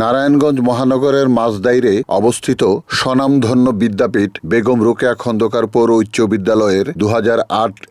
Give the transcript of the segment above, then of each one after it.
নারায়ণগঞ্জ মহানগরের মাঝদাইরে অবস্থিত স্বনামধন্য বিদ্যাপীঠ বেগম রোকেয়া খন্দকার পৌর উচ্চ বিদ্যালয়ের দু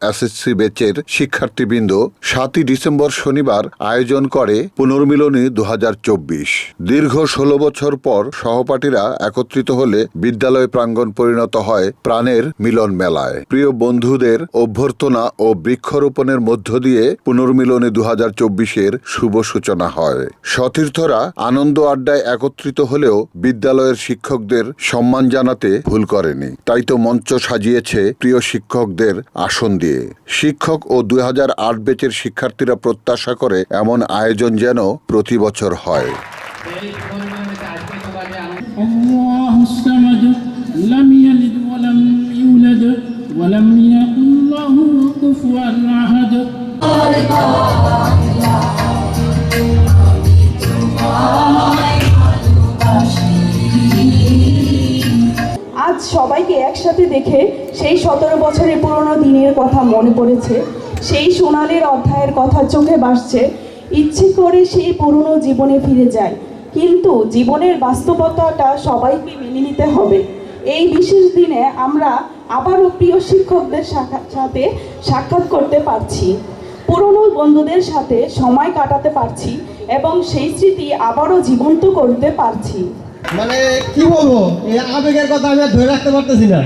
এসএসসি ব্যাচের শিক্ষার্থীবৃন্দ সাতই ডিসেম্বর শনিবার আয়োজন করে পুনর্মিলনী দু হাজার চব্বিশ। দীর্ঘ ষোলো বছর পর সহপাঠীরা একত্রিত হলে বিদ্যালয় প্রাঙ্গণ পরিণত হয় প্রাণের মিলন মেলায়। প্রিয় বন্ধুদের অভ্যর্থনা ও বৃক্ষরোপণের মধ্য দিয়ে পুনর্মিলনী দু চব্বিশের শুভ সূচনা হয়। সতীর্থরা আনন্দ আড্ডায় একত্রিত হলেও বিদ্যালয়ের শিক্ষকদের সম্মান জানাতে ভুল করেনি তাই তো মঞ্চ সাজিয়েছে প্রিয় শিক্ষকদের আসন দিয়ে শিক্ষক ও দুই হাজার আট বেচের শিক্ষার্থীরা প্রত্যাশা করে এমন আয়োজন যেন প্রতি বছর হয় الله الصمد لم يلد ولم يولد ولم يكن له كفوا أحد আজ সবাইকে একসাথে দেখে সেই সতেরো বছরের পুরনো দিনের কথা মনে পড়েছে। সেই সোনালির অধ্যায়ের কথা চোখে ভাসছে ইচ্ছে করে সেই পুরনো জীবনে ফিরে যায়। কিন্তু জীবনের বাস্তবতাটা সবাইকে মেনে নিতে হবে। এই বিশেষ দিনে আমরা আবারও প্রিয় শিক্ষকদের সাথে সাক্ষাৎ করতে পারছি। পুরনো বন্ধুদের সাথে সময় কাটাতে পারছি এবং সেই স্মৃতি আবারও জীবন্ত করতে পারছি। মানে কি বলব এই আবেগের কথা আমি ধরে রাখতে পারতেছি না।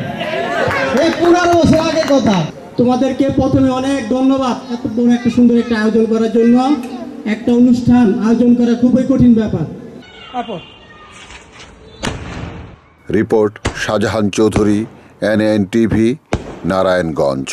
এই পনেরো বছর আগের কথা। তোমাদেরকে প্রথমে অনেক ধন্যবাদ এত বড় একটা সুন্দর একটা আয়োজন করার জন্য। একটা অনুষ্ঠান আয়োজন করা খুবই কঠিন ব্যাপার। Report Shahjahan Chowdhury NN TV Narayanganj.